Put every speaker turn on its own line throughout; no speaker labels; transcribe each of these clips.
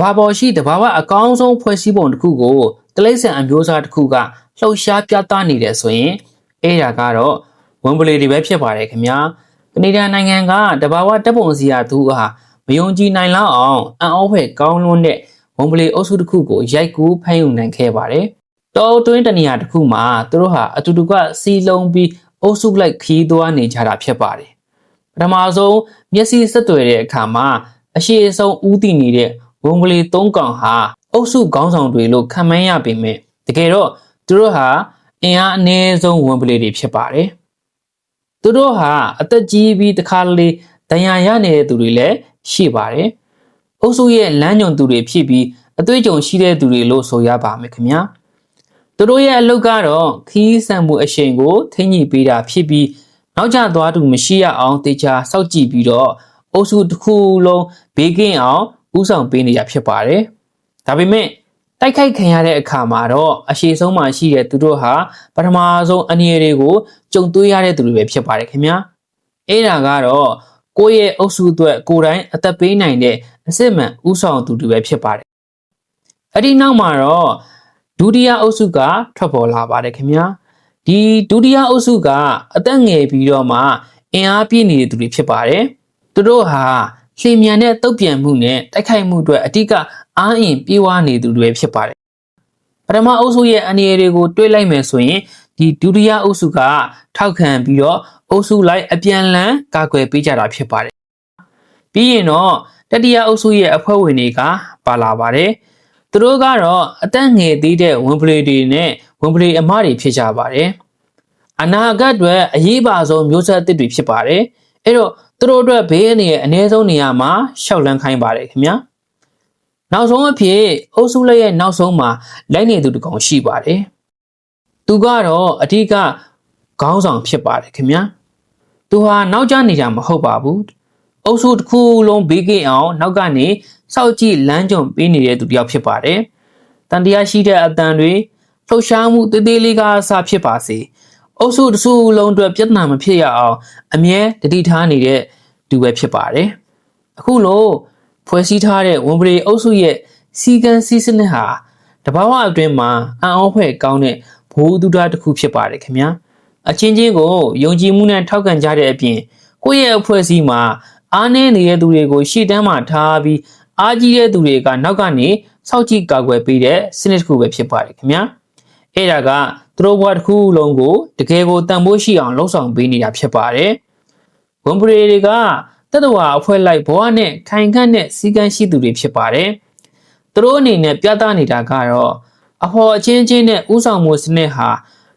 ဘာပေါ်ရှိတဘာဝအကောင်းဆုံးဖွဲ့စည်းပုံတစ်ခုကိုတလိမ့်ဆန်အမျိုးအစားတစ်ခုကလှုပ်ရှားပြသနေတယ်ဆိုရင်အဲ့ဒါကတော့ဝန်ပလီတွေပဲဖြစ်ပါတယ်ခင်ဗျာကနေဒါနိုင်ငံကတဘာဝတပ်ပုံစီယာသူဟာမယုံကြည်နိုင်လောက်အောင်အံ့ဩဖွယ်ကောင်းလွန်းတဲ့ဝန်ပလီအုပ်စုတစ်ခုကိုရိုက်ကူးဖမ်းယူနိုင်ခဲ့ပါတယ်တော်တွင်းတနေရာတစ်ခုမှာသူတို့ဟာအတူတူကစီလုံးပြီးအုပ်စုလိုက်ခီးသွားနေကြတာဖြစ်ပါတယ်ပထမဆုံးမျက်စိဆက်တွေ့တဲ့အခါမှာအရှိအဆုံးဦးတည်နေတဲ့ ဝန်ကလေး၃កောင်ဟာအုပ်စုခေါင်းဆောင်တွေလို့ခံမှန်းရပေမဲ့တကယ်တော့သူတို့ဟာအင်အားအနည်းဆုံးဝန်ကလေးတွေဖြစ်ပါတယ်။သူတို့ဟာအသက်ကြီးပြီးတခါလေဒဏ်ရာရနေတဲ့သူတွေလည်းရှိပါတယ်။အုပ်စုရဲ့လမ်းညွန်သူတွေဖြစ်ပြီးအသွေးကြုံရှိတဲ့သူတွေလို့ဆိုရပါမယ်ခင်ဗျာ။သူတို့ရဲ့အလုပ်ကတော့ခီးဆန်မှုအရှိန်ကိုထိန်းညှိပေးတာဖြစ်ပြီးနောက်ကျသွားသူမရှိရအောင်တေချာစောင့်ကြည့်ပြီးတော့အုပ်စုတစ်ခုလုံးဘေးကင်းအောင် ဥဆောင်ပေးနေရဖြစ်ပါတယ်။ဒါပေမဲ့တိုက်ခိုက်ခံရတဲ့အခါမှာတော့အရှိဆုံးမှရှိတဲ့သူတို့ဟာပထမဆုံးအနေအရေးတွေကိုကြုံတွေ့ရတဲ့သူတွေပဲဖြစ်ပါတယ်ခင်ဗျာ။အဲ့ဒါကတော့ကိုယ့်ရဲ့အုပ်စုအတွက်ကိုယ်တိုင်အသက်ပေးနိုင်တဲ့အစစ်မှန်ဥဆောင်သူတွေပဲဖြစ်ပါတယ်။အဲ့ဒီနောက်မှာတော့ဒုတိယအုပ်စုကထွက်ပေါ်လာပါတယ်ခင်ဗျာ။ဒီဒုတိယအုပ်စုကအသက်ငယ်ပြီးတော့မှအင်အားပြည့်နေတဲ့သူတွေဖြစ်ပါတယ်။သူတို့ဟာ လျင်မြန်တဲ့တုတ်ပြန်မှုနဲ့တိုက်ခိုက်မှုအတွက်အဓိကအားအင်ပြေးဝနေသူတွေဖြစ်ပါတယ်ပထမအုပ်စုရဲ့အနေအတွေကိုတွေးလိုက်မယ်ဆိုရင်ဒီဒုတိယအုပ်စုကထောက်ခံပြီးတော့အုပ်စုလိုက်အပြန်လန်ကာကွယ်ပေးကြတာဖြစ်ပါတယ်ပြီးရင်တော့တတိယအုပ်စုရဲ့အဖွဲ့ဝင်တွေကပါလာပါတယ်သူတို့ကတော့အသက်ငယ်သေးတဲ့ဝန်ပလေတွေနဲ့ဝန်ပလေအမတွေဖြစ်ကြပါတယ်အနာဂတ်တွေအရေးပါဆုံးမျိုးဆက်အသစ်တွေဖြစ်ပါတယ်အဲ့တော့ သူတို့အတွက်ဘေးအနေရဲ့အ ਨੇ ဆုံးနေရာမှာရှောက်လန်းခိုင်းပါတယ်ခင်ဗျာနောက်ဆုံးအဖြစ်အုပ်စုလက်ရဲ့နောက်ဆုံးမှာလိုက်နေသူတကောင်ရှိပါတယ်သူကတော့အထူးကခေါင်းဆောင်ဖြစ်ပါတယ်ခင်ဗျာသူဟာနောက်ကျနေကြမဟုတ်ပါဘူးအုပ်စုတစ်ခုလုံးဘေးကင်းအောင် နောက်ကနေစောက်ကြည့်လမ်းကြုံပေးနေတဲ့သူတစ်ယောက်ဖြစ်ပါတယ်တန်တရားရှိတဲ့အတန်တွေလှုပ်ရှားမှုတည်တည်လေးကအစဖြစ်ပါစေ အုပ်စုတစ်စုလုံးအတွက်ပြဿနာမဖြစ်ရအောင်အမြဲတတိထားနေတဲ့သူပဲဖြစ်ပါတယ်အခုလို့ဖွဲ့စည်းထားတဲ့ဝန်ပရိအုပ်စုရဲ့စီကံစီစနစ်ဟာတဘာဝအတွင်းမှာအံ့ဩဖွယ်ကောင်းတဲ့ဘိုးတူတာတစ်ခုဖြစ်ပါတယ်ခင်ဗျာအချင်းချင်းကိုယုံကြည်မှုနဲ့ထောက်ခံကြတဲ့အပြင်ကိုယ့်ရဲ့အဖွဲ့အစည်းမှာအားနည်းနေတဲ့သူတွေကိုရှေ့တန်းမှာထားပြီးအားကြီးတဲ့သူတွေကနောက်ကနေစောက်ကြည့်ကာကွယ်ပေးတဲ့စနစ်တစ်ခုပဲဖြစ်ပါတယ်ခင်ဗျာ အဲ့ဒါကသူတို့ဘဝတစ်ခုလုံးကိုတကယ်ကိုတန်ဖိုးရှိအောင်လှုပ်ဆောင်ပေးနေတာဖြစ်ပါတယ်။ဝန်ပရိတွေကတတဝါအဖွဲ့လိုက်ဘဝနဲ့ခိုင်ခန့်တဲ့စည်းကမ်းရှိသူတွေဖြစ်ပါတယ်။သူတို့အနေနဲ့ပြသနေတာကတော့အဖော်အချင်းချင်းနဲ့ဥဆောင်မှုစနစ်ဟာ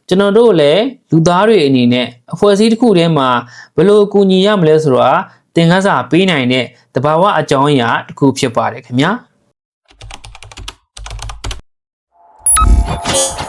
ကျွန်တော်တို့လည်းလူသားတွေအနေနဲ့အဖွဲ့အစည်းတစ်ခုထဲမှာဘလို့ကူညီရမလဲဆိုတာသင်ခန်းစာပေးနိုင်တဲ့တဘာဝအကြောင်းအရာတစ်ခုဖြစ်ပါတယ်ခင်ဗျာ။